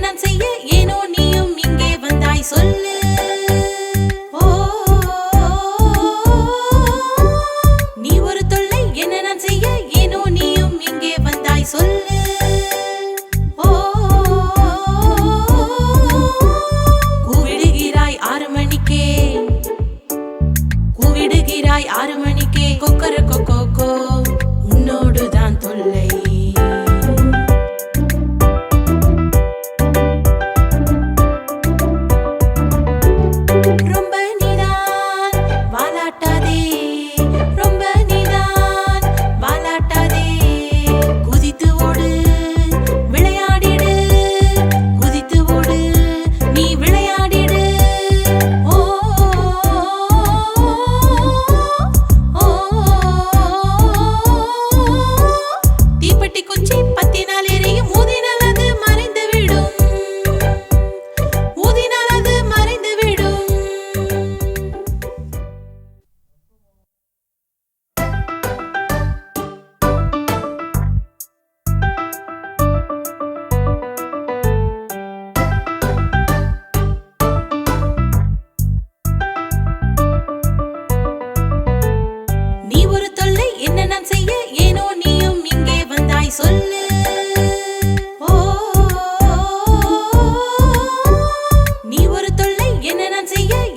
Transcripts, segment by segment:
நான் செய்ய ஏனோ நீயும் இங்கே வந்தாய் சொல்லு. நீ ஒரு தொல்லை என்ன நான் செய்ய ஏனோ நீயும் இங்கே வந்தாய் சொல்லு. ஆறு மணிக்கே. கொக்கர கொக்கோ உன்னோடுதான் தொல்லை. செய்ய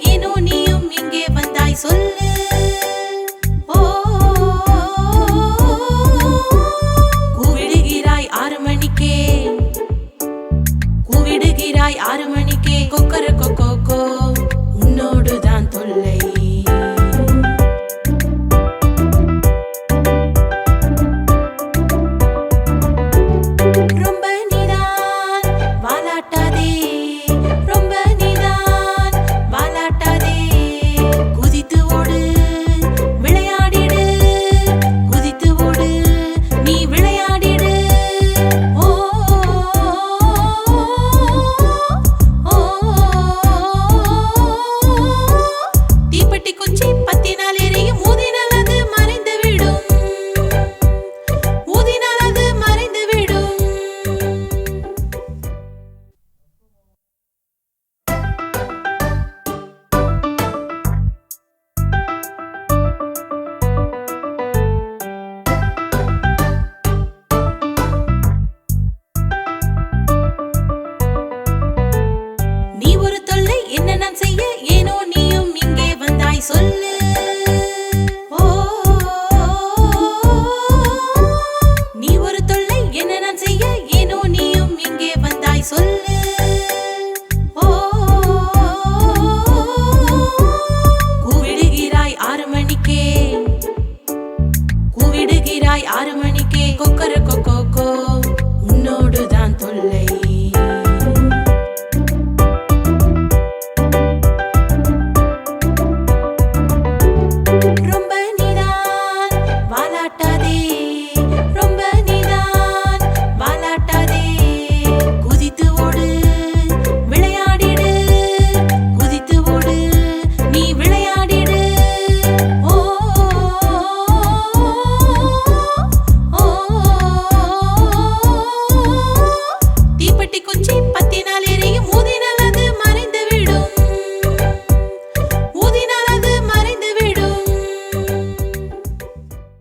மணிக்கே